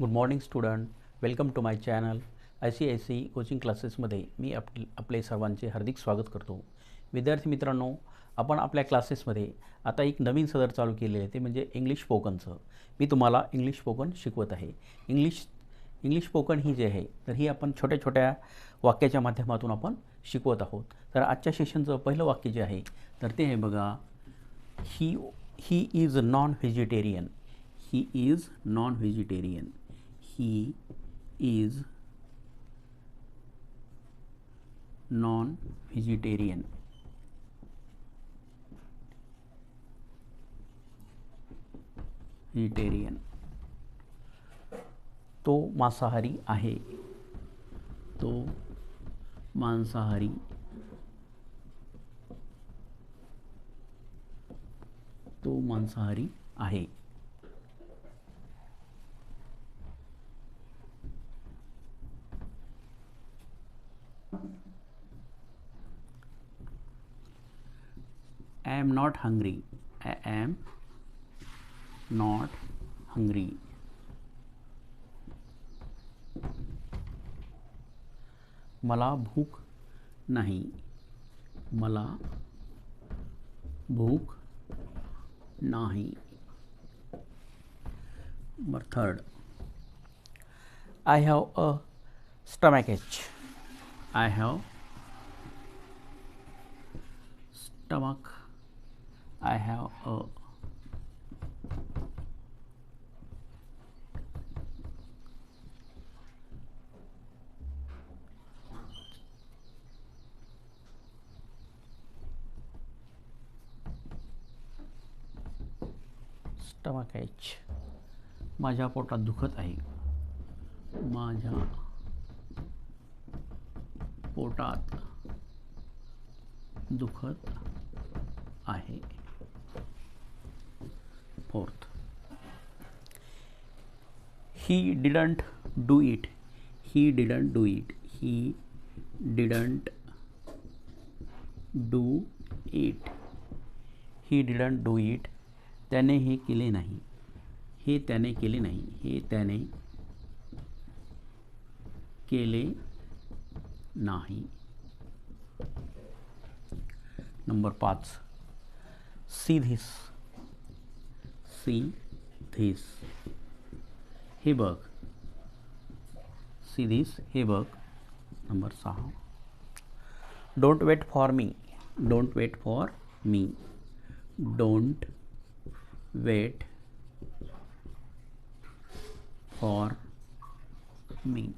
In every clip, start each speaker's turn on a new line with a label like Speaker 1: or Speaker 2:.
Speaker 1: Good morning student welcome to my channel I C I C coaching क्लासेसमध्ये मी आप आपले सर्वांचे हार्दिक स्वागत करतो. विद्यार्थी मित्रांनो आपण आपल्या क्लासेसमध्ये आता एक नवीन सदर चालू केले आहे ते म्हणजे इंग्लिश स्पोकनचं मी तुम्हाला इंग्लिश स्पोकन शिकवत आहे. इंग्लिश इंग्लिश स्पोकन ही जे आहे तर ही आपण छोट्या छोट्या वाक्याच्या माध्यमातून आपण शिकवत आहोत. तर आजच्या सेशनचं पहिलं वाक्य जे आहे तर ते आहे बघा he he is non vegetarian he is non vegetarian he is non vegetarian vegetarian तो मांसाहारी आहे. तो मांसाहारी तो मांसाहारी आहे I am not hungry. I am not hungry. मला भूक नाही। मला भूक नाही। Number third I have a stomach ache I have stomach I have a stomach ache माझ्या पोटात दुखत आहे. माझ्या पोटात दुखत आहे. fourth he didn't do it he didn't do it he didn't do it he didn't do it त्याने हे केले नाही हे त्याने केले नाही हे त्याने केले नाही नंबर पाच सी धिस सी धिस। हे बघ सी धिस हे बघ नंबर सहा don't wait for me don't wait for me don't wait for me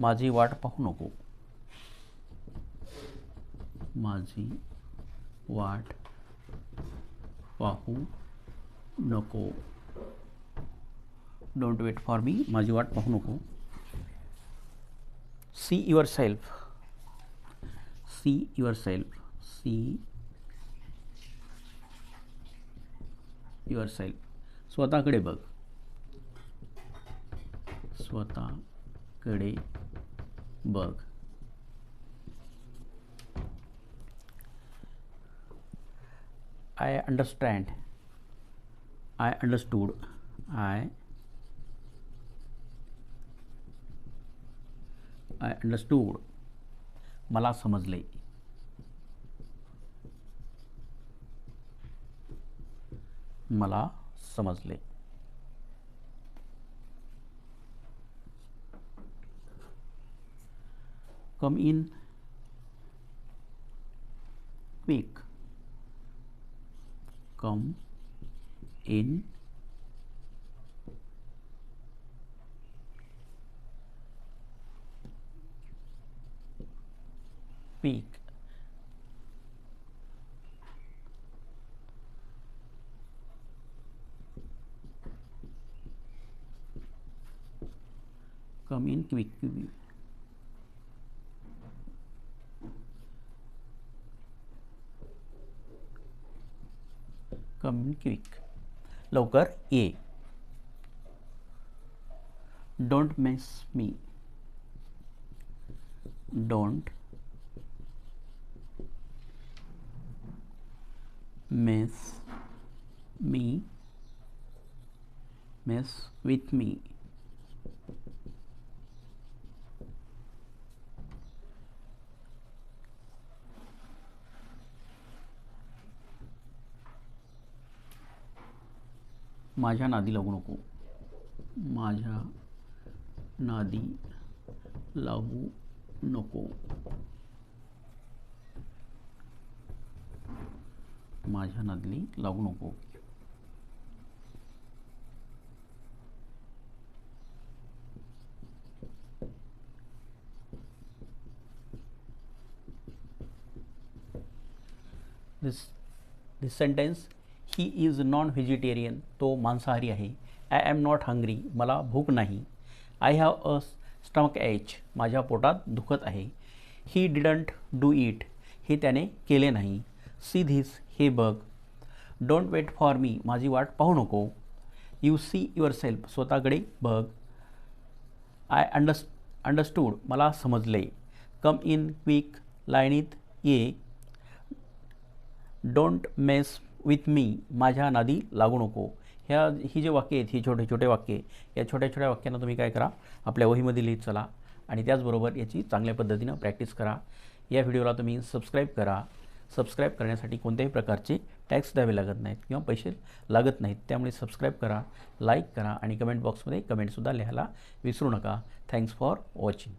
Speaker 1: माझी वाट पाहू नको। माझी वाट पाहू नको डोंट वेट फॉर मी माझी वाट पाहू नको see yourself see yourself see yourself स्वतःकडे बघ स्वतःकडे बघ I understand. I understood. I I understood. मला समजले मला समजले come in quick come in peak. Come in quick come quick लवकर ये don't mess me don't mess me mess with me माझ्या नादी लागू नको. माझ्या नादी लागू नको. माझ्या नादली लागू नको. This this sentence he is non vegetarian तो मांसाहारी आहे. आय ॲम नॉट हंग्री मला भूक नाही. I have a stomach ache माझ्या पोटात दुखत आहे. ही डिडंट डू इट हे त्याने केले नाही. सी धीस हे बघ. डोंट वेट फॉर मी माझी वाट पाहू नको. यू सी युअर सेल्फ स्वतःकडे बघ. आय अंडस अंडरस्टूड मला समजले. कम इन क्विक लाईनीत ये. डोंट मेस विथ मी माझ्या नादी लागू नको. ह्या ही जे वाक्य आहेत ही छोटे छोटे वाक्य या छोट्या छोट्या वाक्यांना तुम्ही काय करा आपल्या वहीमध्ये लिहित चला आणि त्याचबरोबर याची चांगल्या पद्धतीनं प्रॅक्टिस करा. या व्हिडिओला तुम्ही सबस्क्राईब करा. सबस्क्राईब करण्यासाठी कोणत्याही प्रकारचे टॅक्स द्यावे लागत नाहीत किंवा पैसे लागत नाहीत. त्यामुळे सबस्क्राईब करा लाईक करा आणि कमेंट बॉक्समध्ये कमेंटसुद्धा लिहायला विसरू नका. Thanks for watching